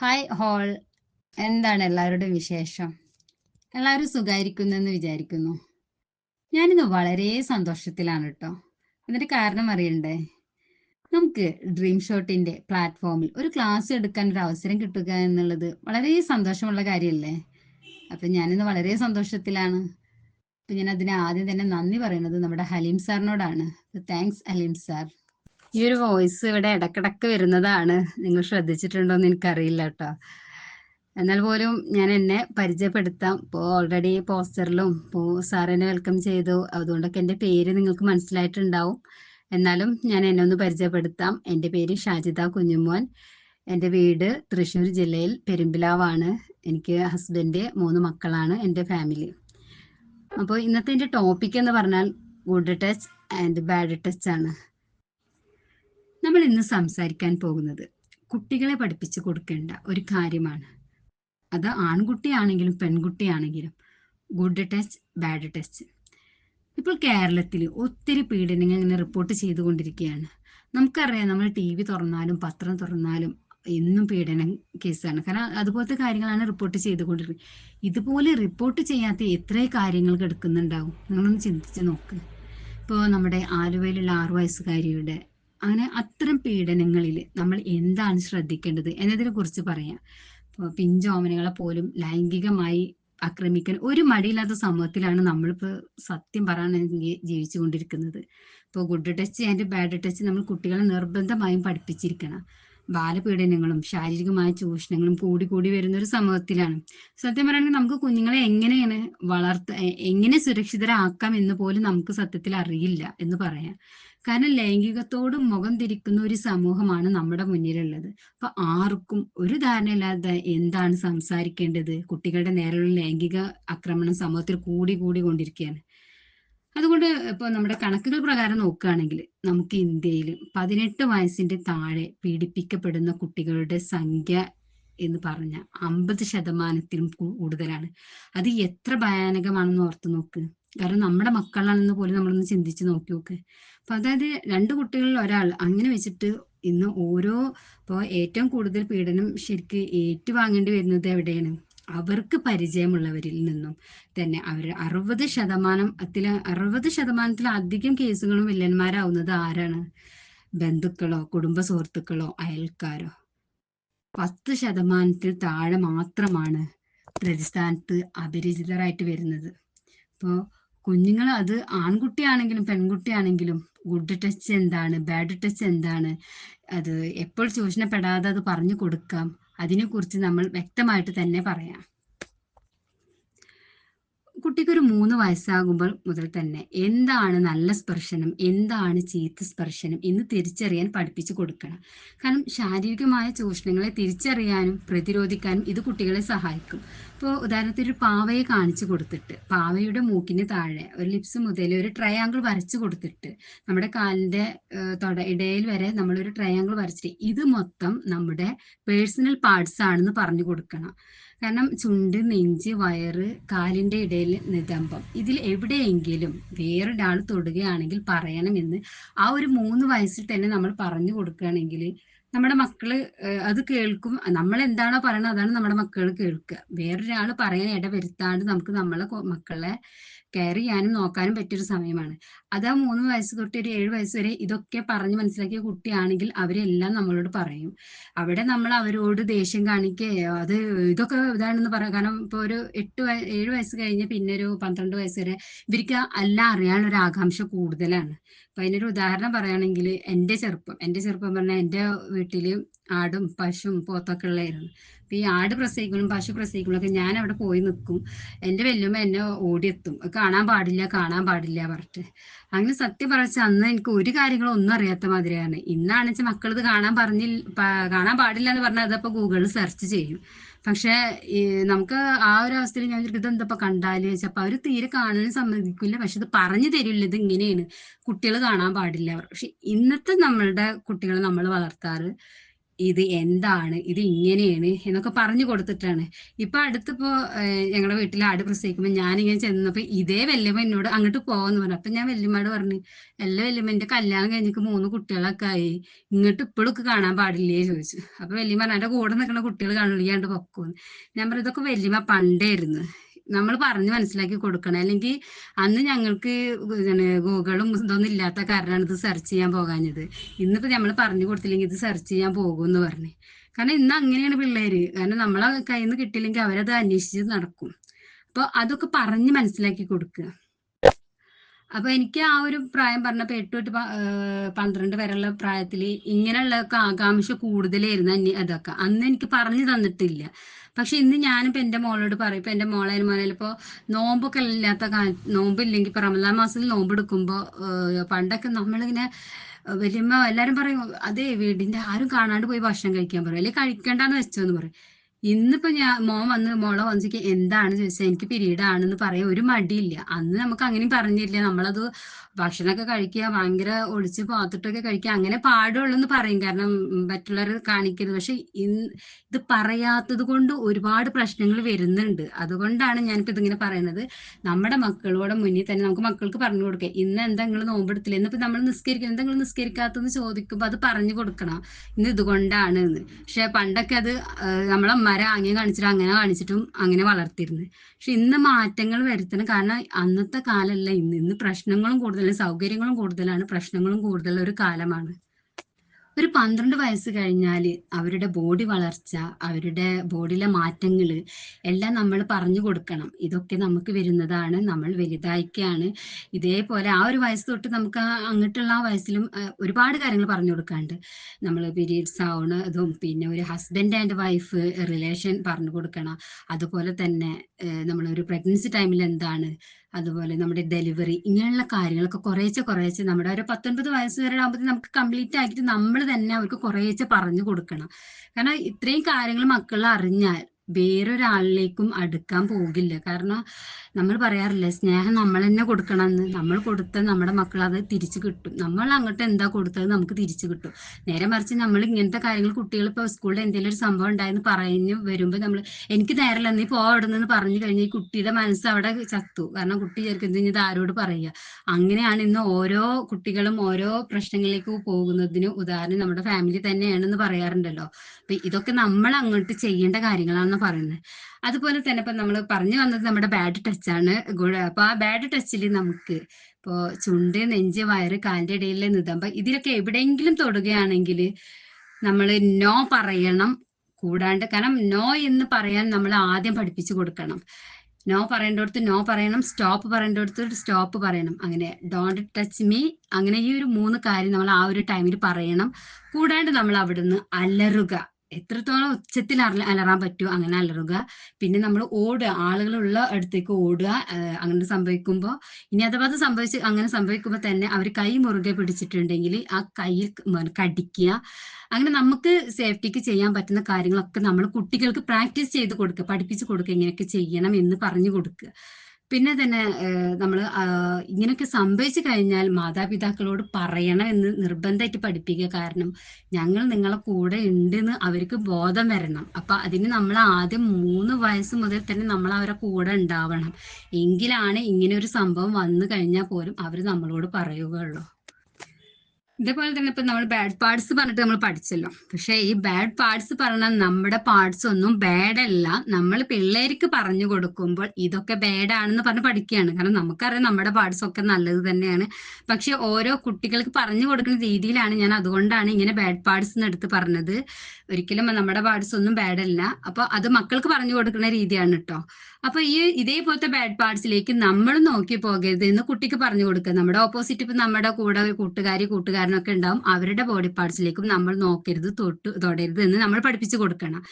Hi whole എന്താണ് എല്ലാവരുടെയും വിശേഷം? എല്ലാവരും സുഖായിരിക്കുന്നെന്ന് വിചാരിക്കുന്നു. ഞാനിന്ന് വളരെ സന്തോഷത്തിലാണ് കേട്ടോ. അതിന്റെ കാരണം അറിയണ്ടേ? നമുക്ക് ഡ്രീം ഷോട്ടിന്റെ പ്ലാറ്റ്ഫോമിൽ ഒരു ക്ലാസ് എടുക്കാൻ ഒരു അവസരം കിട്ടുക എന്നുള്ളത് വളരെ സന്തോഷമുള്ള കാര്യമല്ലേ അപ്പൊ ഞാനിന്ന് വളരെ സന്തോഷത്തിലാണ്. അപ്പൊ ഞാൻ അതിന് ആദ്യം തന്നെ നന്ദി പറയുന്നത് നമ്മുടെ ഹലീം സാറിനോടാണ്. Thanks Haleem sir. ഈ ഒരു വോയിസ് ഇവിടെ ഇടക്കിടക്ക് വരുന്നതാണ്. നിങ്ങൾ ശ്രദ്ധിച്ചിട്ടുണ്ടോ എന്ന് എനിക്കറിയില്ല കേട്ടോ. എന്നാൽ പോലും ഞാൻ എന്നെ പരിചയപ്പെടുത്താം. ഇപ്പോൾ ഓൾറെഡി പോസ്റ്ററിലും ഇപ്പോൾ എന്നെ വെൽക്കം ചെയ്തു. അതുകൊണ്ടൊക്കെ എന്റെ പേര് നിങ്ങൾക്ക് മനസ്സിലായിട്ടുണ്ടാവും. എന്നാലും ഞാൻ എന്നെ ഒന്ന് പരിചയപ്പെടുത്താം. എന്റെ പേര് ഷാജിദ കുഞ്ഞുമോൻ. എന്റെ വീട് തൃശ്ശൂർ ജില്ലയിൽ പെരുമ്പിലാവാണ്. എനിക്ക് ഹസ്ബൻഡ് മൂന്ന് മക്കളാണ്. എന്റെ ഫാമിലി അപ്പോൾ ഇന്നത്തെ എന്റെ ടോപ്പിക് എന്ന് പറഞ്ഞാൽ good touch and bad touch ആണ്. നമ്മൾ ഇന്ന് സംസാരിക്കാൻ പോകുന്നത് കുട്ടികളെ പഠിപ്പിച്ചു കൊടുക്കേണ്ട ഒരു കാര്യമാണ്. അത് ആൺകുട്ടിയാണെങ്കിലും പെൺകുട്ടിയാണെങ്കിലും ഗുഡ് ടച്ച് ബാഡ് ടച്ച് ഇപ്പോൾ കേരളത്തിൽ ഒത്തിരി പീഡനങ്ങൾ ഇങ്ങനെ റിപ്പോർട്ട് ചെയ്തുകൊണ്ടിരിക്കുകയാണ്. നമുക്കറിയാം നമ്മൾ ടി വി തുറന്നാലും പത്രം തുറന്നാലും എന്നും പീഡന കേസാണ്. കാരണം അതുപോലത്തെ കാര്യങ്ങളാണ് റിപ്പോർട്ട് ചെയ്തുകൊണ്ടിരിക്കുന്നത്. ഇതുപോലെ റിപ്പോർട്ട് ചെയ്യാത്ത എത്ര കാര്യങ്ങൾ കിടക്കുന്നുണ്ടാവും. നിങ്ങളൊന്ന് ചിന്തിച്ച് നോക്ക്. ഇപ്പോൾ നമ്മുടെ ആലുവയിലുള്ള ആറു വയസ്സുകാരിയുടെ അങ്ങനെ അത്തരം പീഡനങ്ങളിൽ നമ്മൾ എന്താണ് ശ്രദ്ധിക്കേണ്ടത് എന്നതിനെ കുറിച്ച് പറയാം. പിഞ്ചോമനകളെ പോലും ലൈംഗികമായി ആക്രമിക്കാൻ ഒരു മടിയില്ലാത്ത സമൂഹത്തിലാണ് നമ്മളിപ്പോൾ സത്യം പറയുകയാണെങ്കിൽ ജീവിച്ചുകൊണ്ടിരിക്കുന്നത്. ഇപ്പോൾ good touch and bad touch നമ്മൾ കുട്ടികളെ നിർബന്ധമായും പഠിപ്പിച്ചിരിക്കണം. ബാലപീഡനങ്ങളും ശാരീരികമായ ചൂഷണങ്ങളും കൂടി കൂടി വരുന്ന ഒരു സമൂഹത്തിലാണ്. സത്യം പറയുകയാണെങ്കിൽ നമുക്ക് കുഞ്ഞുങ്ങളെ എങ്ങനെയാണ് വളർത്ത എങ്ങനെ സുരക്ഷിതരാക്കാം എന്ന് പോലും നമുക്ക് സത്യത്തിൽ അറിയില്ല എന്ന് പറയാം. കാരണം ലൈംഗികത്തോടും മുഖം തിരിക്കുന്ന ഒരു സമൂഹമാണ് നമ്മുടെ മുന്നിലുള്ളത്. അപ്പൊ ആർക്കും ഒരു ധാരണയില്ലാതെ എന്താണ് സംസാരിക്കേണ്ടത്? കുട്ടികളുടെ നേരെയുള്ള ലൈംഗിക ആക്രമണം സമൂഹത്തിൽ കൂടി കൂടി കൊണ്ടിരിക്കുകയാണ്. അതുകൊണ്ട് ഇപ്പോൾ നമ്മുടെ കണക്കുകൾ പ്രകാരം നോക്കുകയാണെങ്കിൽ നമുക്ക് ഇന്ത്യയിൽ പതിനെട്ട് വയസ്സിന്റെ താഴെ പീഡിപ്പിക്കപ്പെടുന്ന കുട്ടികളുടെ സംഖ്യ എന്ന് പറഞ്ഞ അമ്പത് ശതമാനത്തിലും കൂടുതലാണ്. അത് എത്ര ഭയാനകമാണെന്ന് ഓർത്ത് നോക്ക്. കാരണം നമ്മുടെ മക്കളാണെന്ന് പോലും നമ്മളൊന്ന് ചിന്തിച്ച് നോക്കി നോക്ക്. അപ്പൊ അതായത് രണ്ട് കുട്ടികളിൽ ഒരാൾ അങ്ങനെ വെച്ചിട്ട് ഇന്ന് ഓരോ ഇപ്പോൾ ഏറ്റവും കൂടുതൽ പീഡനം ശരിക്ക് ഏറ്റുവാങ്ങേണ്ടി വരുന്നത് എവിടെയാണ്? അവർക്ക് പരിചയമുള്ളവരിൽ നിന്നും തന്നെ. അവർ അറുപത് ശതമാനം അതിൽ അറുപത് ശതമാനത്തിലധികം കേസുകളും വില്ലന്മാരാവുന്നത് ആരാണ്? ബന്ധുക്കളോ കുടുംബ സുഹൃത്തുക്കളോ അയൽക്കാരോ. പത്ത് ശതമാനത്തിൽ താഴെ മാത്രമാണ് പ്രതിസ്ഥാനത്ത് അപരിചിതരായിട്ട് വരുന്നത്. അപ്പോൾ കുഞ്ഞുങ്ങൾ അത് ആൺകുട്ടിയാണെങ്കിലും പെൺകുട്ടിയാണെങ്കിലും ഗുഡ് ടച്ച് എന്താണ് ബാഡ് ടച്ച് എന്താണ് അത് എപ്പോൾ ചൂഷണപ്പെടാതെ അത് പറഞ്ഞു കൊടുക്കാം അതിനെക്കുറിച്ച് നമ്മൾ വ്യക്തമായിട്ട് തന്നെ പറയാം. കുട്ടിക്ക് ഒരു മൂന്ന് വയസ്സാകുമ്പോൾ മുതൽ തന്നെ എന്താണ് നല്ല സ്പർശനം എന്താണ് ചീത്ത സ്പർശനം എന്ന് തിരിച്ചറിയാൻ പഠിപ്പിച്ചു കൊടുക്കണം. കാരണം ശാരീരികമായ ചൂഷണങ്ങളെ തിരിച്ചറിയാനും പ്രതിരോധിക്കാനും ഇത് കുട്ടികളെ സഹായിക്കും. ഇപ്പോൾ ഉദാഹരണത്തിന് ഒരു പാവയെ കാണിച്ചു കൊടുത്തിട്ട് പാവയുടെ മൂക്കിന് താഴെ ഒരു ലിപ്സ് മുതൽ ഒരു ട്രയാങ്കിൾ വരച്ചു കൊടുത്തിട്ട് നമ്മുടെ കാലിന്റെ തൊട ഇടയിൽ വരെ നമ്മളൊരു ട്രയാങ്കിൾ വരച്ചിട്ട് ഇത് മൊത്തം നമ്മുടെ പേഴ്സണൽ പാർട്സ് ആണെന്ന് പറഞ്ഞു കൊടുക്കണം. കാരണം ചുണ്ട് നെഞ്ച് വയറ് കാലിന്റെ ഇടയിൽ നിതംബം. ഇതിൽ എവിടെയെങ്കിലും വേറൊരാൾ തൊടുകയാണെങ്കിൽ പറയണമെന്ന് ആ ഒരു മൂന്ന് വയസ്സിൽ തന്നെ നമ്മൾ പറഞ്ഞു കൊടുക്കുകയാണെങ്കിൽ നമ്മുടെ മക്കൾ അത് കേൾക്കും. നമ്മൾ എന്താണോ പറയണത് അതാണ് നമ്മുടെ മക്കൾ കേൾക്കുക. വേറൊരാൾ പറയാൻ ഇടവരുത്താണ്ട് നമുക്ക് നമ്മളെ മക്കളെ കെയർ ചെയ്യാനും നോക്കാനും പറ്റിയൊരു സമയമാണ്. അത് ആ മൂന്ന് വയസ്സ് തൊട്ട് ഒരു ഏഴ് വയസ്സ് വരെ ഇതൊക്കെ പറഞ്ഞ് മനസ്സിലാക്കിയ കുട്ടിയാണെങ്കിൽ അവരെല്ലാം നമ്മളോട് പറയും. അവിടെ നമ്മൾ അവരോട് ദേഷ്യം കാണിക്കുകയോ അത് ഇതൊക്കെ ഇതാണെന്ന് പറയാം. കാരണം ഇപ്പോൾ ഒരു എട്ട് ഏഴ് വയസ്സ് കഴിഞ്ഞ് പിന്നെ ഒരു പന്ത്രണ്ട് വയസ്സ് വരെ ഇവർക്ക് എല്ലാം അറിയാനുള്ള ഒരു ആകാംക്ഷ കൂടുതലാണ്. അപ്പൊ അതിനൊരു ഉദാഹരണം പറയുകയാണെങ്കിൽ എന്റെ ചെറുപ്പം എന്റെ ചെറുപ്പം പറഞ്ഞാൽ എന്റെ വീട്ടിൽ ആടും പശും പോത്തൊക്കെ ഉള്ളതായിരുന്നു അപ്പൊ ഈ ആട് പ്രസവിക്കുമ്പോഴും പശു പ്രസവിക്കലും ഒക്കെ ഞാൻ അവിടെ പോയി നിൽക്കും എന്റെ വല്യമ്മ എന്നെ ഓടിയെത്തും. കാണാൻ പാടില്ല കാണാൻ പാടില്ല പറഞ്ഞിട്ട്. അങ്ങനെ സത്യം പറച്ച അന്ന് എനിക്ക് ഒരു കാര്യങ്ങളും ഒന്നും അറിയാത്ത മാതിരിയാണ്. ഇന്നാണെന്ന് വെച്ചാൽ മക്കൾ ഇത് കാണാൻ പറഞ്ഞില്ല കാണാൻ പാടില്ല എന്ന് പറഞ്ഞാൽ അതപ്പോ ഗൂഗിളിൽ സെർച്ച് ചെയ്യും. പക്ഷെ നമുക്ക് ആ ഒരു അവസ്ഥയിൽ ഞാൻ ഇത് എന്തപ്പോ കണ്ടാൽ വെച്ചപ്പോ അവർ തീരെ കാണാനും സമ്മതിക്കില്ല പക്ഷെ ഇത് പറഞ്ഞു തരില്ല. ഇത് ഇങ്ങനെയാണ്. കുട്ടികൾ കാണാൻ പാടില്ല. പക്ഷെ ഇന്നത്തെ നമ്മളുടെ കുട്ടികളെ നമ്മൾ വളർത്താറ് ഇത് എന്താണ്? ഇത് ഇങ്ങനെയാണ് എന്നൊക്കെ പറഞ്ഞു കൊടുത്തിട്ടാണ്. ഇപ്പൊ അടുത്തിപ്പോ ഞങ്ങളുടെ വീട്ടിൽ ആട് പ്രസവിക്കുമ്പോൾ ഞാനിങ്ങനെ ചെന്നപ്പോ ഇതേ വല്യമ്മ എന്നോട് അങ്ങോട്ട് പോവാന്ന് പറഞ്ഞു. അപ്പൊ ഞാൻ വല്യമ്മയോട് പറഞ്ഞു എല്ലാ വല്യമ്മ എന്റെ കല്യാണം കഴിഞ്ഞിട്ട് മൂന്ന് കുട്ടികളൊക്കെ ആയി. ഇങ്ങോട്ട് ഇപ്പോഴൊക്കെ കാണാൻ പാടില്ലേ? ചോദിച്ചു. അപ്പൊ വല്യമ്മ എന്റെ കൂടെ നിൽക്കുന്ന കുട്ടികൾ കാണില്ലാണ്ട് പൊക്കോന്ന്. ഞാൻ പറഞ്ഞു ഇതൊക്കെ വല്യമ്മ പണ്ടായിരുന്നു നമ്മൾ പറഞ്ഞു മനസ്സിലാക്കി കൊടുക്കണം. അല്ലെങ്കിൽ അന്ന് ഞങ്ങൾക്ക് ഗൂഗിളും ഇതൊന്നും ഇല്ലാത്ത കാരണമാണ് ഇത് സെർച്ച് ചെയ്യാൻ പോകാഞ്ഞത്. ഇന്നിപ്പോ നമ്മൾ പറഞ്ഞു കൊടുത്തില്ലെങ്കിൽ ഇത് സെർച്ച് ചെയ്യാൻ പോകുമെന്ന് പറഞ്ഞു. കാരണം ഇന്ന് അങ്ങനെയാണ് പിള്ളേര്. കാരണം നമ്മളെ കയ്യിൽ നിന്ന് കിട്ടിയില്ലെങ്കിൽ അവരത് അന്വേഷിച്ച് നടക്കും. അപ്പൊ അതൊക്കെ പറഞ്ഞ് മനസ്സിലാക്കി കൊടുക്കുക. അപ്പൊ എനിക്ക് ആ ഒരു പ്രായം പറഞ്ഞപ്പോ എട്ട് തൊട്ട് പന്ത്രണ്ട് വരെയുള്ള പ്രായത്തിൽ ഇങ്ങനെയുള്ള ആകാംക്ഷ കൂടുതലായിരുന്നു അന്യ അതൊക്കെ അന്ന് എനിക്ക് പറഞ്ഞു തന്നിട്ടില്ല. പക്ഷെ ഇന്ന് ഞാനിപ്പോ എന്റെ മോളോട് പറയും ഇപ്പൊ എന്റെ മോളെ മോനെ ഇപ്പൊ നോമ്പൊക്കെ ഇല്ലാത്ത നോമ്പില്ലെങ്കിൽ ഇപ്പൊ റമദാൻ മാസത്തിൽ നോമ്പ് എടുക്കുമ്പോ പണ്ടൊക്കെ നമ്മളിങ്ങനെ വലിയമ്മ എല്ലാരും പറയും അതേ വീടിന്റെ ആരും കാണാണ്ട് പോയി ഭക്ഷണം കഴിക്കാൻ പറയും അല്ലെങ്കിൽ കഴിക്കണ്ടെന്ന് വെച്ചോന്ന് പറയും. ഇന്നിപ്പോ ഞാൻ മോൻ വന്ന് മോളെ വന്നിട്ട് എന്താണ് ചോദിച്ചാൽ എനിക്ക് പീരീഡ് ആണെന്ന് പറയാൻ ഒരു മടിയില്ല. അന്ന് നമുക്ക് അങ്ങനെയും പറഞ്ഞില്ല. നമ്മളത് ഭക്ഷണമൊക്കെ കഴിക്കുക ഭയങ്കര ഒളിച്ച് പാത്തിട്ടൊക്കെ കഴിക്കുക അങ്ങനെ പാടുള്ളൂ എന്ന് പറയും. കാരണം മറ്റുള്ളവർ കാണിക്കരുത്. പക്ഷെ ഇത് പറയാത്തത് കൊണ്ട് ഒരുപാട് പ്രശ്നങ്ങൾ വരുന്നുണ്ട്. അതുകൊണ്ടാണ് ഞാനിപ്പോ ഇതിങ്ങനെ പറയുന്നത് നമ്മുടെ മക്കളോടെ മുന്നിൽ തന്നെ നമുക്ക് മക്കൾക്ക് പറഞ്ഞു കൊടുക്കുക ഇന്ന് എന്താ നിങ്ങൾ നോമ്പെടുത്തില്ല? ഇന്നിപ്പോ നമ്മൾ നിസ്കരിക്കണം. എന്താ നിങ്ങൾ നിസ്കരിക്കാത്തെന്ന് ചോദിക്കുമ്പോൾ അത് പറഞ്ഞു കൊടുക്കണം. ഇന്ന് ഇതുകൊണ്ടാണ് എന്ന്. പക്ഷെ പണ്ടൊക്കെ അത് നമ്മളെ അമ്മമാരെ അങ്ങനെ കാണിച്ചിട്ട് അങ്ങനെ കാണിച്ചിട്ടും അങ്ങനെ വളർത്തിയിരുന്നു. പക്ഷെ ഇന്ന് മാറ്റങ്ങൾ വരുത്തണം. കാരണം അന്നത്തെ കാലമല്ല ഇന്ന്. ഇന്ന് പ്രശ്നങ്ങളും കൂടുതലാണ് സൗകര്യങ്ങളും കൂടുതലാണ് പ്രശ്നങ്ങളും കൂടുതലുള്ള ഒരു കാലമാണ്. ഒരു പന്ത്രണ്ട് വയസ്സ് കഴിഞ്ഞാൽ അവരുടെ ബോഡി വളർച്ച അവരുടെ ബോഡിയിലെ മാറ്റങ്ങൾ എല്ലാം നമ്മൾ പറഞ്ഞു കൊടുക്കണം. ഇതൊക്കെ നമുക്ക് വരുന്നതാണ് നമ്മൾ വലുതായിക്കാണ്. ഇതേപോലെ ആ ഒരു വയസ്സ് തൊട്ട് നമുക്ക് അങ്ങോട്ടുള്ള ആ വയസ്സിലും ഒരുപാട് കാര്യങ്ങൾ പറഞ്ഞു കൊടുക്കാണ്ട്. നമ്മൾ പീരീഡ്സ് ആവണതും പിന്നെ ഒരു ഹസ്ബൻഡ് ആൻഡ് വൈഫ് റിലേഷൻ പറഞ്ഞു കൊടുക്കണം. അതുപോലെ തന്നെ നമ്മൾ ഒരു പ്രഗ്നൻസി ടൈമിൽ എന്താണ് അതുപോലെ നമ്മുടെ ഡെലിവറി ഇങ്ങനെയുള്ള കാര്യങ്ങളൊക്കെ കുറേശ്ശെ കുറേശ്ശെ നമ്മുടെ ഒരു പത്തൊൻപത് വയസ്സ് വരെ ആകുമ്പോൾ നമുക്ക് കംപ്ലീറ്റ് ആക്കിയിട്ട് നമ്മൾ തന്നെ അവർക്ക് കുറേശ്ശെ പറഞ്ഞു കൊടുക്കണം. കാരണം ഇത്രയും കാര്യങ്ങൾ മക്കൾ അറിഞ്ഞാൽ വേറൊരാളിലേക്കും അടുക്കാൻ പോകില്ല. കാരണം നമ്മൾ പറയാറില്ലേ സ്നേഹം നമ്മൾ തന്നെ കൊടുക്കണമെന്ന്. നമ്മൾ കൊടുത്ത നമ്മുടെ മക്കൾ അത് തിരിച്ചു കിട്ടും. നമ്മൾ അങ്ങോട്ട് എന്താ കൊടുത്തത് നമുക്ക് തിരിച്ചു കിട്ടും. നേരെ മറിച്ച് നമ്മൾ ഇങ്ങനത്തെ കാര്യങ്ങൾ കുട്ടികൾ ഇപ്പോൾ സ്കൂളിൽ എന്തെങ്കിലും ഒരു സംഭവം ഉണ്ടായെന്ന് പറഞ്ഞു വരുമ്പോൾ നമ്മൾ എനിക്ക് നേരല്ല നീ പോ അവിടെ നിന്ന് പറഞ്ഞു കഴിഞ്ഞാൽ ഈ കുട്ടിയുടെ മനസ്സ് അവിടെ ചത്തു. കാരണം കുട്ടി ചേർക്കുന്നത് ഇത് ആരോട് പറയുക? അങ്ങനെയാണ് ഇന്ന് ഓരോ കുട്ടികളും ഓരോ പ്രശ്നങ്ങളിലേക്ക് പോകുന്നതിന് ഉദാഹരണം നമ്മുടെ ഫാമിലി തന്നെയാണെന്ന് പറയാറുണ്ടല്ലോ. അപ്പൊ ഇതൊക്കെ നമ്മൾ അങ്ങോട്ട് ചെയ്യേണ്ട കാര്യങ്ങളാണെന്ന് പറയുന്നത് അതുപോലെ തന്നെ ഇപ്പൊ നമ്മൾ പറഞ്ഞു വന്നത് നമ്മുടെ ബാഡ് ടച്ച് ആണ്. അപ്പൊ ആ ബാഡ് ടച്ചിൽ നമുക്ക് ഇപ്പോ ചുണ്ട് നെഞ്ച് വയറ് കാലിന്റെ ഇടയിലെ നിതമ്പ ഇതിലൊക്കെ എവിടെയെങ്കിലും തൊടുകയാണെങ്കിൽ നമ്മൾ നോ പറയണം കൂടാണ്ട്. കാരണം നോ എന്ന് പറയാൻ നമ്മൾ ആദ്യം പഠിപ്പിച്ചു കൊടുക്കണം. നോ പറയേണ്ടടുത്ത് നോ പറയണം സ്റ്റോപ്പ് പറയേണ്ടടുത്ത് സ്റ്റോപ്പ് പറയണം. അങ്ങനെ ഡോണ്ട് ടച്ച് മീ അങ്ങനെ ഈ ഒരു മൂന്ന് കാര്യം നമ്മൾ ആ ഒരു ടൈമിൽ പറയണം. കൂടാണ്ട് നമ്മൾ അവിടുന്ന് അലറുക. എത്രത്തോളം ഉച്ചത്തിൽ അല അലറാൻ പറ്റുമോ അങ്ങനെ അലറുക. പിന്നെ നമ്മൾ ഓടുക. ആളുകളുള്ള അടുത്തേക്ക് ഓടുക. അങ്ങനെ സംഭവിക്കുമ്പോൾ ഇനി അഥവാ അത് സംഭവിച്ച് അങ്ങനെ സംഭവിക്കുമ്പോൾ തന്നെ അവർ കൈ മുറുകെ പിടിച്ചിട്ടുണ്ടെങ്കിൽ ആ കൈ കടിക്കുക. അങ്ങനെ നമുക്ക് സേഫ്റ്റിക്ക് ചെയ്യാൻ പറ്റുന്ന കാര്യങ്ങളൊക്കെ നമ്മൾ കുട്ടികൾക്ക് പ്രാക്ടീസ് ചെയ്ത് കൊടുക്കുക. പഠിപ്പിച്ച് കൊടുക്കുക. ഇങ്ങനെയൊക്കെ ചെയ്യണം എന്ന് പറഞ്ഞു കൊടുക്കുക. പിന്നെ തന്നെ നമ്മൾ ഇങ്ങനെയൊക്കെ സംഭവിച്ചു കഴിഞ്ഞാൽ മാതാപിതാക്കളോട് പറയണം എന്ന് നിർബന്ധമായിട്ട് പഠിപ്പിക്കുക. കാരണം ഞങ്ങൾ നിങ്ങളെ കൂടെ ഉണ്ടെന്ന് അവർക്ക് ബോധം വരണം. അപ്പൊ അതിന് നമ്മൾ ആദ്യം മൂന്ന് വയസ്സ് മുതൽ തന്നെ നമ്മൾ അവരെ കൂടെ ഉണ്ടാവണം. എങ്കിലാണ് ഇങ്ങനെ ഒരു സംഭവം വന്നു കഴിഞ്ഞാൽ പോലും അവർ നമ്മളോട് പറയുകയുള്ളൂ. ഇതേപോലെ തന്നെ ഇപ്പൊ നമ്മൾ ബാഡ് പാർട്സ് പറഞ്ഞിട്ട് നമ്മൾ പഠിച്ചല്ലോ. പക്ഷെ ഈ ബാഡ് പാർട്സ് പറഞ്ഞാൽ നമ്മുടെ പാർട്സ് ഒന്നും ബാഡ് അല്ല. നമ്മൾ പിള്ളേർക്ക് പറഞ്ഞു കൊടുക്കുമ്പോൾ ഇതൊക്കെ ബാഡ് ആണെന്ന് പറഞ്ഞ് പഠിക്കുകയാണ്. കാരണം നമുക്കറിയാം നമ്മുടെ പാർട്സ് ഒക്കെ നല്ലത് തന്നെയാണ്. പക്ഷെ ഓരോ കുട്ടികൾക്ക് പറഞ്ഞു കൊടുക്കുന്ന രീതിയിലാണ് ഞാൻ അതുകൊണ്ടാണ് ഇങ്ങനെ ബാഡ് പാർട്സ് എന്ന് എടുത്ത് പറഞ്ഞത്. ഒരിക്കലും നമ്മുടെ പാർട്സ് ഒന്നും ബാഡ് അല്ല. അപ്പൊ അത് മക്കൾക്ക് പറഞ്ഞു കൊടുക്കുന്ന രീതിയാണ് കേട്ടോ അപ്പൊ ഈ ഇതേപോലത്തെ ബാഡ് പാർട്സിലേക്ക് നമ്മൾ നോക്കി പോകരുത് എന്ന് കുട്ടിക്ക് പറഞ്ഞു കൊടുക്കുക. നമ്മുടെ ഓപ്പോസിറ്റ് ഇപ്പൊ നമ്മുടെ കൂടെ കൂട്ടുകാരി കൂട്ടുകാരനൊക്കെ ഉണ്ടാവും. അവരുടെ ബോഡി പാർട്സിലേക്കും നമ്മൾ നോക്കരുത് തൊട്ട് തൊടരുത് എന്ന് നമ്മൾ പഠിപ്പിച്ചു കൊടുക്കണം.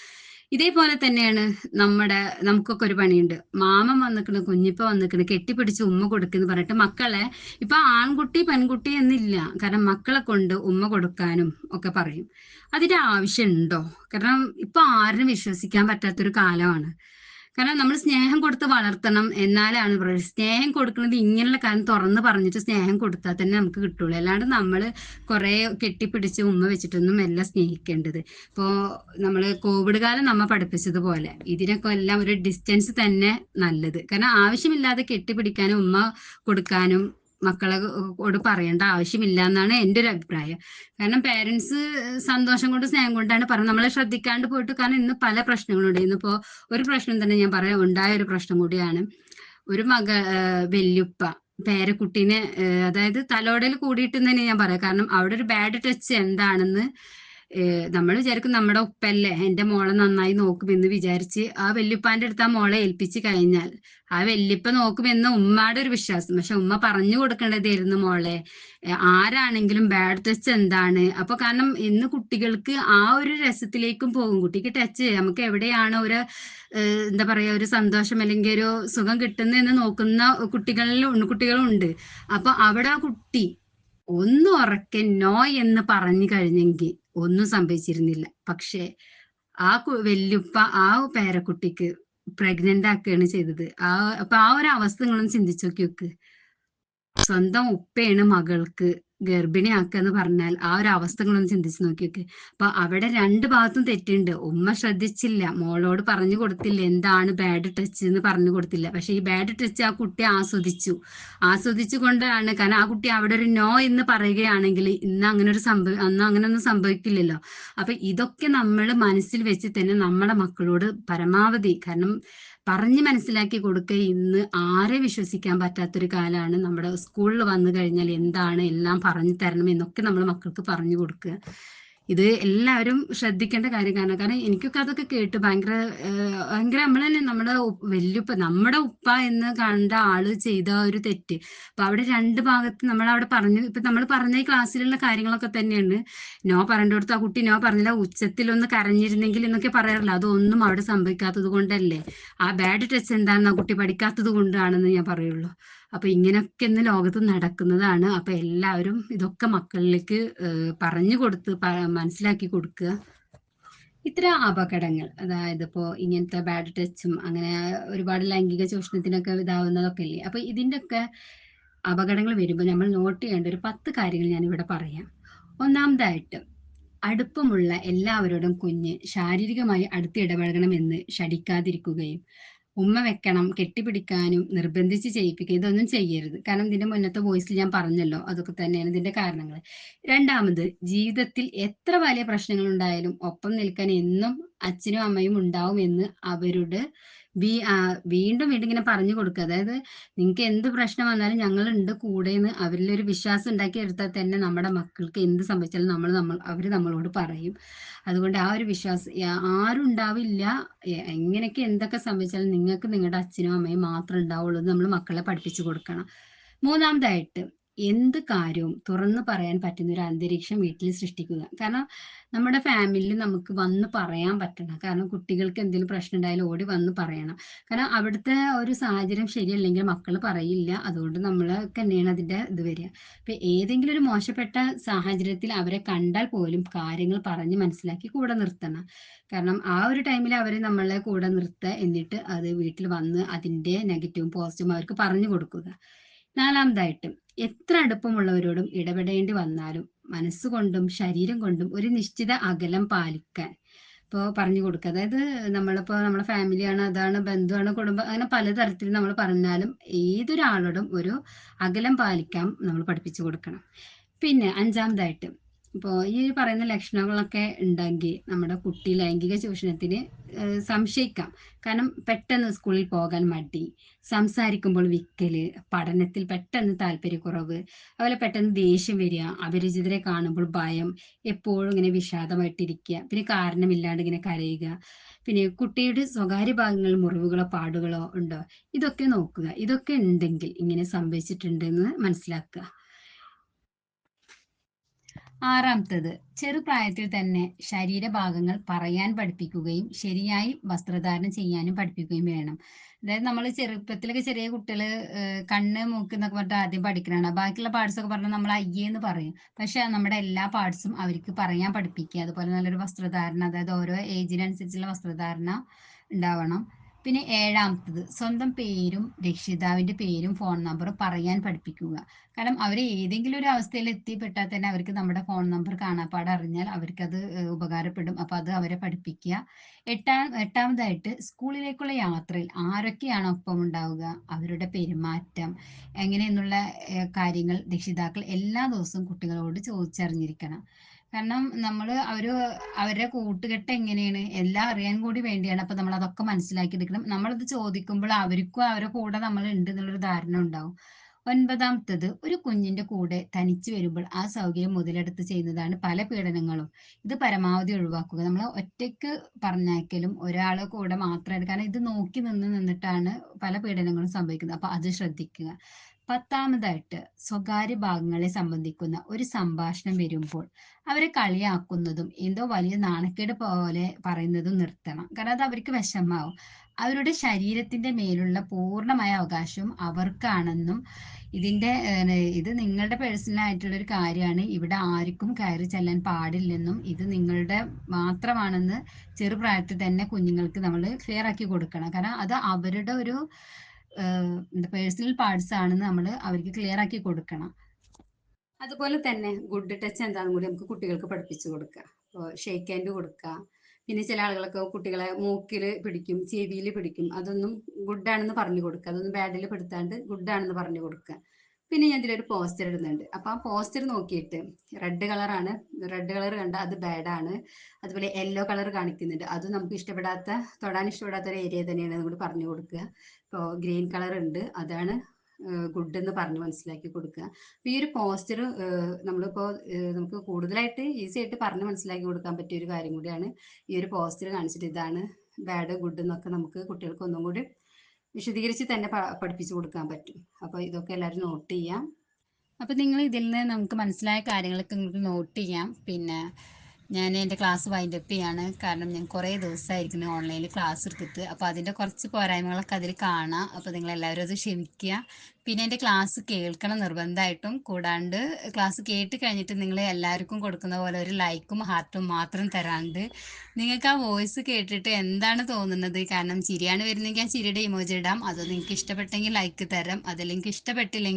ഇതേപോലെ തന്നെയാണ് നമ്മുടെ നമുക്കൊക്കെ ഒരു പണിയുണ്ട്. മാമം വന്നിക്കണ് കുഞ്ഞിപ്പ വന്നിക്കണ് കെട്ടിപ്പിടിച്ച് ഉമ്മ കൊടുക്കുന്നു പറഞ്ഞിട്ട് മക്കളെ ഇപ്പൊ ആൺകുട്ടി പെൺകുട്ടി എന്നില്ല. കാരണം മക്കളെ കൊണ്ട് ഉമ്മ കൊടുക്കാനും ഒക്കെ പറയും. അതിന്റെ ആവശ്യമുണ്ടോ? കാരണം ഇപ്പൊ ആരും വിശ്വസിക്കാൻ പറ്റാത്തൊരു കാലമാണ്. കാരണം നമ്മൾ സ്നേഹം കൊടുത്ത് വളർത്തണം എന്നാലാണ് പറയുന്നത് സ്നേഹം കൊടുക്കുന്നത് ഇങ്ങനെയുള്ള കാര്യം തുറന്ന് പറഞ്ഞിട്ട് സ്നേഹം കൊടുത്താൽ തന്നെ നമുക്ക് കിട്ടുള്ളൂ. അല്ലാണ്ട് നമ്മൾ കുറേ കെട്ടിപ്പിടിച്ച് ഉമ്മ വെച്ചിട്ടൊന്നും അല്ല സ്നേഹിക്കേണ്ടത്. ഇപ്പോൾ നമ്മൾ കോവിഡ് കാലം നമ്മ പഠിപ്പിച്ചതുപോലെ ഇതിനൊക്കെ എല്ലാം ഒരു ഡിസ്റ്റൻസ് തന്നെ നല്ലത്. കാരണം ആവശ്യമില്ലാതെ കെട്ടിപ്പിടിക്കാനും ഉമ്മ കൊടുക്കാനും മക്കളെ ഓട് പറയേണ്ട ആവശ്യമില്ല എന്നാണ് എന്റെ ഒരു അഭിപ്രായം. കാരണം പേരൻസ് സന്തോഷം കൊണ്ട് സ്നേഹം കൊണ്ടാണ് പറയുന്നത് നമ്മളെ ശ്രദ്ധിക്കാണ്ട് പോയിട്ട് കാരണം ഇന്ന് പല പ്രശ്നങ്ങളുണ്ട്. ഇന്നിപ്പോ ഒരു പ്രശ്നം തന്നെ ഞാൻ പറയാം. ഉണ്ടായ ഒരു പ്രശ്നം കൂടിയാണ്. ഒരു മക വെല്ലുപ്പ പേരക്കുട്ടീനെ അതായത് തലോടയിൽ കൂടിയിട്ട് തന്നെ ഞാൻ പറയാം. കാരണം അവിടെ ഒരു ബാഡ് ടച്ച് എന്താണെന്ന് നമ്മൾ വിചാരിക്കും നമ്മുടെ ഉപ്പല്ലേ എന്റെ മോളെ നന്നായി നോക്കുമെന്ന് വിചാരിച്ച് ആ വല്യുപ്പാന്റെ അടുത്ത് ആ മോളെ ഏൽപ്പിച്ച് കഴിഞ്ഞാൽ ആ വല്യപ്പ നോക്കുമെന്ന് ഉമ്മയുടെ ഒരു വിശ്വാസം. പക്ഷെ ഉമ്മ പറഞ്ഞു കൊടുക്കേണ്ടതായിരുന്നു മോളെ ആരാണെങ്കിലും ബാഡ് ടച്ച് എന്താണ്? അപ്പൊ കാരണം ഇന്ന് കുട്ടികൾക്ക് ആ ഒരു രസത്തിലേക്കും പോകും. കുട്ടിക്ക് ടച്ച് നമുക്ക് എവിടെയാണ് ഒരു എന്താ പറയാ ഒരു സന്തോഷം അല്ലെങ്കിൽ ഒരു സുഖം കിട്ടുന്നതെന്ന് നോക്കുന്ന കുട്ടികളിൽ കുട്ടികളുണ്ട്. അപ്പൊ അവിടെ ആ കുട്ടി ഒന്ന് ഉറക്കെ നോ എന്ന് പറഞ്ഞു കഴിഞ്ഞെങ്കിൽ ഒന്നും സംഭവിച്ചിരുന്നില്ല. പക്ഷേ ആ വല്യുപ്പ ആ പേരക്കുട്ടിക്ക് പ്രഗ്നന്റ് ആക്കുകയാണ് ചെയ്തത്. ആ അപ്പൊ ആ ഒരു അവസ്ഥ നിങ്ങളൊന്ന് ചിന്തിച്ചു നോക്കി. സ്വന്തം ഉപ്പയാണ് മകൾക്ക് ഗർഭിണിയാക്കുക എന്ന് പറഞ്ഞാൽ ആ ഒരു അവസ്ഥകളൊന്ന് ചിന്തിച്ചു നോക്കിയൊക്കെ. അപ്പൊ അവിടെ രണ്ട് ഭാഗത്തും തെറ്റുണ്ട്. ഉമ്മ ശ്രദ്ധിച്ചില്ല. മോളോട് പറഞ്ഞു കൊടുത്തില്ല. എന്താണ് ബാഡ് ടച്ച് എന്ന് പറഞ്ഞു കൊടുത്തില്ല. പക്ഷെ ഈ ബാഡ് ടച്ച് ആ കുട്ടി ആസ്വദിച്ചു. ആസ്വദിച്ചു കൊണ്ടാണ്. കാരണം ആ കുട്ടി അവിടെ ഒരു നോ എന്ന് പറയുകയാണെങ്കിൽ ഇന്ന് അങ്ങനെ ഒരു സംഭവം അന്ന് അങ്ങനെ ഒന്നും സംഭവിക്കില്ലല്ലോ. അപ്പൊ ഇതൊക്കെ നമ്മൾ മനസ്സിൽ വെച്ച് തന്നെ നമ്മുടെ മക്കളോട് പരമാവധി കാരണം പറഞ്ഞ് മനസ്സിലാക്കി കൊടുക്കുക. ഇന്ന് ആരെ വിശ്വസിക്കാൻ പറ്റാത്തൊരു കാലമാണ് നമ്മുടെ സ്കൂളിൽ വന്നു കഴിഞ്ഞാൽ എന്താണ് എല്ലാം പറഞ്ഞു തരണം എന്നൊക്കെ നമ്മൾ മക്കൾക്ക് പറഞ്ഞു കൊടുക്കുക. ഇത് എല്ലാവരും ശ്രദ്ധിക്കേണ്ട കാര്യമാണ് കാരണം എനിക്കൊക്കെ അതൊക്കെ കേട്ട് ഭയങ്കര ഭയങ്കര തന്നെ നമ്മുടെ വല്യുപ്പ നമ്മുടെ ഉപ്പ എന്ന് കണ്ട ആൾ ചെയ്ത ഒരു തെറ്റ്. അപ്പൊ അവിടെ രണ്ട് ഭാഗത്ത് നമ്മൾ അവിടെ പറഞ്ഞു ഇപ്പൊ നമ്മൾ പറഞ്ഞ ക്ലാസ്സിലുള്ള കാര്യങ്ങളൊക്കെ തന്നെയാണ്. നോ പറയേണ്ടടുത്ത് ആ കുട്ടി നോ പറഞ്ഞില്ല ഉച്ചത്തിൽ ഒന്ന് കരഞ്ഞിരുന്നെങ്കിൽ എന്നൊക്കെ പറയാറില്ല അതൊന്നും അവിടെ സംഭവിക്കാത്തത് കൊണ്ടല്ലേ. ആ ബാഡ് ടച്ച് എന്താണെന്ന് ആ കുട്ടി പഠിക്കാത്തത് കൊണ്ടാണെന്ന് ഞാൻ പറയുള്ളൂ. അപ്പൊ ഇങ്ങനെയൊക്കെ ഇന്ന് ലോകത്ത് നടക്കുന്നതാണ്. അപ്പൊ എല്ലാവരും ഇതൊക്കെ മക്കളിലേക്ക് പറഞ്ഞു കൊടുത്ത് മനസ്സിലാക്കി കൊടുക്കുക. ഇത്ര അപകടങ്ങൾ അതായത് ഇപ്പോ ഇങ്ങനത്തെ ബാഡ് ടച്ചും അങ്ങനെ ഒരുപാട് ലൈംഗിക ചൂഷണത്തിനൊക്കെ ഇതാവുന്നതൊക്കെ ഇല്ലേ അപ്പൊ ഇതിന്റെ ഒക്കെ അപകടങ്ങൾ വരുമ്പോൾ നമ്മൾ നോട്ട് ചെയ്യേണ്ട ഒരു പത്ത് കാര്യങ്ങൾ ഞാൻ ഇവിടെ പറയാം. ഒന്നാമതായിട്ട് അടുപ്പമുള്ള എല്ലാവരോടും കുഞ്ഞ് ശാരീരികമായി അടുത്ത് ഇടപഴകണമെന്ന് ഷടിക്കാതിരിക്കുകയും ഉമ്മ വെക്കണം കെട്ടിപ്പിടിക്കാനും നിർബന്ധിച്ച് ചെയ്യിപ്പിക്കുക ഇതൊന്നും ചെയ്യരുത്. കാരണം ഇതിന്റെ മുന്നത്തെ വോയിസിൽ ഞാൻ പറഞ്ഞല്ലോ അതൊക്കെ തന്നെയാണ് ഇതിന്റെ കാരണങ്ങൾ രണ്ടാമത് ജീവിതത്തിൽ എത്ര വലിയ പ്രശ്നങ്ങൾ ഉണ്ടായാലും ഒപ്പം നിൽക്കാൻ എന്നും അച്ഛനും അമ്മയും ഉണ്ടാവും എന്ന് അവരുടെ വീ വീണ്ടും വീണ്ടും ഇങ്ങനെ പറഞ്ഞു കൊടുക്കുക. അതായത് നിങ്ങൾക്ക് എന്ത് പ്രശ്നം വന്നാലും ഞങ്ങളുണ്ട് കൂടെ എന്ന് അവരിലൊരു വിശ്വാസം ഉണ്ടാക്കി എടുത്താൽ തന്നെ നമ്മുടെ മക്കൾക്ക് എന്ത് സംഭവിച്ചാലും നമ്മൾ നമ്മൾ അവർ നമ്മളോട് പറയും. അതുകൊണ്ട് ആ ഒരു വിശ്വാസം ആരും ഉണ്ടാവില്ല. എങ്ങനെയൊക്കെ എന്തൊക്കെ സംഭവിച്ചാലും നിങ്ങൾക്ക് നിങ്ങളുടെ അച്ഛനും അമ്മയും മാത്രം ഉണ്ടാവുള്ളൂ. നമ്മൾ മക്കളെ പഠിപ്പിച്ചു കൊടുക്കണം. മൂന്നാമതായിട്ട് എന്ത് കാര്യവും തുറന്നു പറയാൻ പറ്റുന്ന ഒരു അന്തരീക്ഷം വീട്ടിൽ സൃഷ്ടിക്കുക. കാരണം നമ്മുടെ ഫാമിലിയിൽ നമുക്ക് വന്ന് പറയാൻ പറ്റണം. കാരണം കുട്ടികൾക്ക് എന്തെങ്കിലും പ്രശ്നം ഉണ്ടായാലും ഓടി വന്ന് പറയണം. കാരണം അവിടുത്തെ ഒരു സാഹചര്യം ശരിയല്ലെങ്കിൽ മക്കൾ പറയില്ല. അതുകൊണ്ട് നമ്മൾ തന്നെയാണ് അതിന്റെ ഇത് വരിക. ഇപ്പൊ ഏതെങ്കിലും ഒരു മോശപ്പെട്ട സാഹചര്യത്തിൽ അവരെ കണ്ടാൽ പോലും കാര്യങ്ങൾ പറഞ്ഞ് മനസ്സിലാക്കി കൂടെ നിർത്തണം. കാരണം ആ ഒരു ടൈമിൽ അവരെ നമ്മളെ കൂടെ നിർത്തുക എന്നിട്ട് അത് വീട്ടിൽ വന്ന് അതിന്റെ നെഗറ്റീവും പോസിറ്റീവും അവർക്ക് പറഞ്ഞു കൊടുക്കുക. നാലാമതായിട്ട് എത്ര അടുപ്പമുള്ളവരോടും ഇടപെടേണ്ടി വന്നാലും മനസ്സുകൊണ്ടും ശരീരം കൊണ്ടും ഒരു നിശ്ചിത അകലം പാലിക്കാൻ. ഇപ്പോൾ പറഞ്ഞു കൊടുക്കുക. അതായത് നമ്മളിപ്പോൾ നമ്മുടെ ഫാമിലിയാണ് അതാണ് ബന്ധുവാണ് കുടുംബം അങ്ങനെ പലതരത്തിൽ നമ്മൾ പറഞ്ഞാലും ഏതൊരാളോടും ഒരു അകലം പാലിക്കാൻ നമ്മൾ പഠിപ്പിച്ചു കൊടുക്കണം. പിന്നെ അഞ്ചാമതായിട്ട് ഇപ്പോൾ ഈ പറയുന്ന ലക്ഷണങ്ങളൊക്കെ ഉണ്ടെങ്കിൽ നമ്മുടെ കുട്ടി ലൈംഗിക ചൂഷണത്തിന് സംശയിക്കാം. കാരണം പെട്ടെന്ന് സ്കൂളിൽ പോകാൻ മടി സംസാരിക്കുമ്പോൾ വിക്കൽ പഠനത്തിൽ പെട്ടെന്ന് താല്പര്യക്കുറവ് അതുപോലെ പെട്ടെന്ന് ദേഷ്യം വരിക അപരിചിതരെ കാണുമ്പോൾ ഭയം എപ്പോഴും ഇങ്ങനെ വിഷാദമായിട്ടിരിക്കുക പിന്നെ കാരണമില്ലാണ്ട് ഇങ്ങനെ കരയുക പിന്നെ കുട്ടിയുടെ സ്വകാര്യ ഭാഗങ്ങൾ മുറിവുകളോ പാടുകളോ ഉണ്ടോ? ഇതൊക്കെ നോക്കുക. ഇതൊക്കെ ഉണ്ടെങ്കിൽ ഇങ്ങനെ സംഭവിച്ചിട്ടുണ്ടെന്ന് മനസ്സിലാക്കുക. ആറാമത്തത് ചെറുപ്രായത്തിൽ തന്നെ ശരീരഭാഗങ്ങൾ പറയാൻ പഠിപ്പിക്കുകയും ശരിയായി വസ്ത്രധാരണം ചെയ്യാനും പഠിപ്പിക്കുകയും വേണം. അതായത് നമ്മൾ ചെറുപ്പത്തിലൊക്കെ ചെറിയ കുട്ടികൾ കണ്ണ് മൂക്ക് എന്നൊക്കെ പറഞ്ഞിട്ട് ആദ്യം പഠിക്കണതാണ്. ബാക്കിയുള്ള പാർട്സ് ഒക്കെ പറഞ്ഞാൽ നമ്മൾ അയ്യെന്ന് പറയും. പക്ഷെ നമ്മുടെ എല്ലാ പാർട്സും അവർക്ക് പറയാൻ പഠിപ്പിക്കുക. അതുപോലെ നല്ലൊരു വസ്ത്രധാരണം അതായത് ഓരോ ഏജിനനുസരിച്ചുള്ള വസ്ത്രധാരണ ഉണ്ടാവണം. പിന്നെ ഏഴാമത്തത്. സ്വന്തം പേരും രക്ഷിതാവിന്റെ പേരും ഫോൺ നമ്പറും പറയാൻ പഠിപ്പിക്കുക. കാരണം അവർ ഏതെങ്കിലും ഒരു അവസ്ഥയിൽ എത്തിപ്പെട്ടാൽ തന്നെ അവർക്ക് നമ്മുടെ ഫോൺ നമ്പർ കാണാപ്പാട് അറിഞ്ഞാൽ അത് ഉപകാരപ്പെടും. അപ്പോൾ അത് അവരെ പഠിപ്പിക്കുക. എട്ടാം എട്ടാമതായിട്ട് സ്കൂളിലേക്കുള്ള യാത്രയിൽ ആരൊക്കെയാണ് ഒപ്പം ഉണ്ടാവുക? അവരുടെ പെരുമാറ്റം എങ്ങനെയെന്നുള്ള കാര്യങ്ങൾ രക്ഷിതാക്കൾ എല്ലാ ദിവസവും കുട്ടികളോട് ചോദിച്ചറിഞ്ഞിരിക്കണം. കാരണം നമ്മൾ അവർ അവരുടെ കൂട്ടുകെട്ട് എങ്ങനെയാണ്? എല്ലാം അറിയാൻ കൂടി വേണ്ടിയാണ്. അപ്പൊ നമ്മൾ അതൊക്കെ മനസ്സിലാക്കി എടുക്കണം നമ്മളത് ചോദിക്കുമ്പോൾ അവർക്കും അവരുടെ കൂടെ നമ്മൾ ഉണ്ട് എന്നുള്ളൊരു ധാരണ ഉണ്ടാവും. ഒൻപതാമത്തത് ഒരു കുഞ്ഞിന്റെ കൂടെ തനിച്ച് വരുമ്പോൾ ആ സൗകര്യം മുതലെടുത്ത് ചെയ്യുന്നതാണ് പല പീഡനങ്ങളും. ഇത് പരമാവധി ഒഴിവാക്കുക. നമ്മൾ ഒറ്റയ്ക്ക് പറഞ്ഞയക്കലും ഒരാളെ കൂടെ മാത്രമായിട്ട് കാരണം ഇത് നോക്കി നിന്ന് നിന്നിട്ടാണ് പല പീഡനങ്ങളും സംഭവിക്കുന്നത്. അപ്പൊ അത് ശ്രദ്ധിക്കുക. പത്താമതായിട്ട് സ്വകാര്യ ഭാഗങ്ങളെ സംബന്ധിക്കുന്ന ഒരു സംഭാഷണം വരുമ്പോൾ അവരെ കളിയാക്കുന്നതും എന്തോ വലിയ നാണക്കേട് പോലെ പറയുന്നതും നിർത്തണം. കാരണം അത് അവർക്ക് വിഷമാവും അവരുടെ ശരീരത്തിന്റെ മേലുള്ള പൂർണമായ അവകാശവും അവർക്കാണെന്നും ഇതിന്റെ ഇത് നിങ്ങളുടെ പേഴ്സണൽ ആയിട്ടുള്ള ഒരു കാര്യമാണ്. ഇവിടെ ആർക്കും കയറി ചെല്ലാൻ പാടില്ലെന്നും ഇത് നിങ്ങളുടെ മാത്രമാണെന്ന് ചെറുപ്രായത്തിൽ തന്നെ കുഞ്ഞുങ്ങൾക്ക് നമ്മൾ ക്ലിയർ ആക്കി കൊടുക്കണം. കാരണം അത് അവരുടെ ഒരു പേഴ്സണൽ പാർട്സ് ആണെന്ന് നമ്മൾ അവർക്ക് ക്ലിയർ ആക്കി കൊടുക്കണം. അതുപോലെ തന്നെ ഗുഡ് ടച്ച് എന്താണെന്ന് കൂടി നമുക്ക് കുട്ടികൾക്ക് പഠിപ്പിച്ചു കൊടുക്കുക. അപ്പോൾ ഷേക്ക് ഹാൻഡ് കൊടുക്കുക. പിന്നെ ചില ആളുകളൊക്കെ കുട്ടികളെ മൂക്കിൽ പിടിക്കും ചെവിയിൽ പിടിക്കും. അതൊന്നും ഗുഡ് ആണെന്ന് പറഞ്ഞു കൊടുക്കുക. അതൊന്നും ബാഡിൽ പെടുത്താണ്ട് ഗുഡാണെന്ന് പറഞ്ഞു കൊടുക്കുക. പിന്നെ ഞാൻ ഇതിലൊരു പോസ്റ്റർ ഇടുന്നുണ്ട്. അപ്പൊ ആ പോസ്റ്റർ നോക്കിയിട്ട് റെഡ് കളറാണ് റെഡ് കളർ കണ്ട അത് ബാഡാണ് അതുപോലെ യെല്ലോ കളർ കാണിക്കുന്നുണ്ട്. അത് നമുക്ക് ഇഷ്ടപ്പെടാത്ത തൊടാൻ ഇഷ്ടപ്പെടാത്ത ഒരു ഏരിയ തന്നെയാണ് നമ്മൾ പറഞ്ഞു കൊടുക്കുക. ഇപ്പോൾ ഗ്രീൻ കളർ ഉണ്ട്. അതാണ് ഗുഡ് എന്ന് പറഞ്ഞ് മനസ്സിലാക്കി കൊടുക്കുക. അപ്പോൾ ഈ ഒരു പോസ്റ്റർ നമ്മളിപ്പോൾ നമുക്ക് കൂടുതലായിട്ട് ഈസി ആയിട്ട് പറഞ്ഞ് മനസ്സിലാക്കി കൊടുക്കാൻ പറ്റിയ ഒരു കാര്യം കൂടിയാണ് ഈ ഒരു പോസ്റ്റർ കാണിച്ചിട്ട് ഇതാണ് ബാഡ് ഗുഡ് എന്നൊക്കെ നമുക്ക് കുട്ടികൾക്ക് ഒന്നും കൂടി വിശദീകരിച്ച് തന്നെ പഠിപ്പിച്ചു കൊടുക്കാൻ പറ്റും. അപ്പോൾ ഇതൊക്കെ എല്ലാവരും നോട്ട് ചെയ്യാം. അപ്പോൾ നിങ്ങൾ ഇതിൽ നിന്ന് നമുക്ക് മനസ്സിലായ കാര്യങ്ങളൊക്കെ നിങ്ങൾക്ക് നോട്ട് ചെയ്യാം. പിന്നെ ഞാൻ എന്റെ ക്ലാസ് വൈൻഡ് അപ്പ് ചെയ്യാണ്. കാരണം ഞാൻ കുറേ ദിവസമായിരിക്കുന്നു ഓൺലൈനിൽ ക്ലാസ് എടുത്തിട്ട്. അപ്പോൾ അതിന്റെ കുറച്ച് പോരായ്മകളൊക്കെ അതിൽ കാണാം. അപ്പോൾ നിങ്ങൾ എല്ലാവരും അത് ക്ഷമിക്കുക. പിന്നെ എന്റെ ക്ലാസ് കേൾക്കണം നിർബന്ധമായിട്ടും. കൂടാണ്ട് ക്ലാസ് കേട്ട് കഴിഞ്ഞിട്ട് നിങ്ങൾ എല്ലാവർക്കും കൊടുക്കുന്ന പോലെ ഒരു ലൈക്കും ഹാർട്ടും മാത്രം തരാണ്ട്. നിങ്ങൾക്ക് ആ വോയിസ് കേട്ടിട്ട് എന്താണ് തോന്നുന്നത്? കാരണം ചിരിയാണ് വരുന്നെങ്കിൽ ആ ചിരിയുടെ ഇമോജി ഇടാം. അത് നിങ്ങൾക്ക് ഇഷ്ടപ്പെട്ടെങ്കിൽ ലൈക്ക് തരാം. അതല്ലെങ്കിൽ ഇഷ്ടപ്പെട്ടില്ലെങ്കിൽ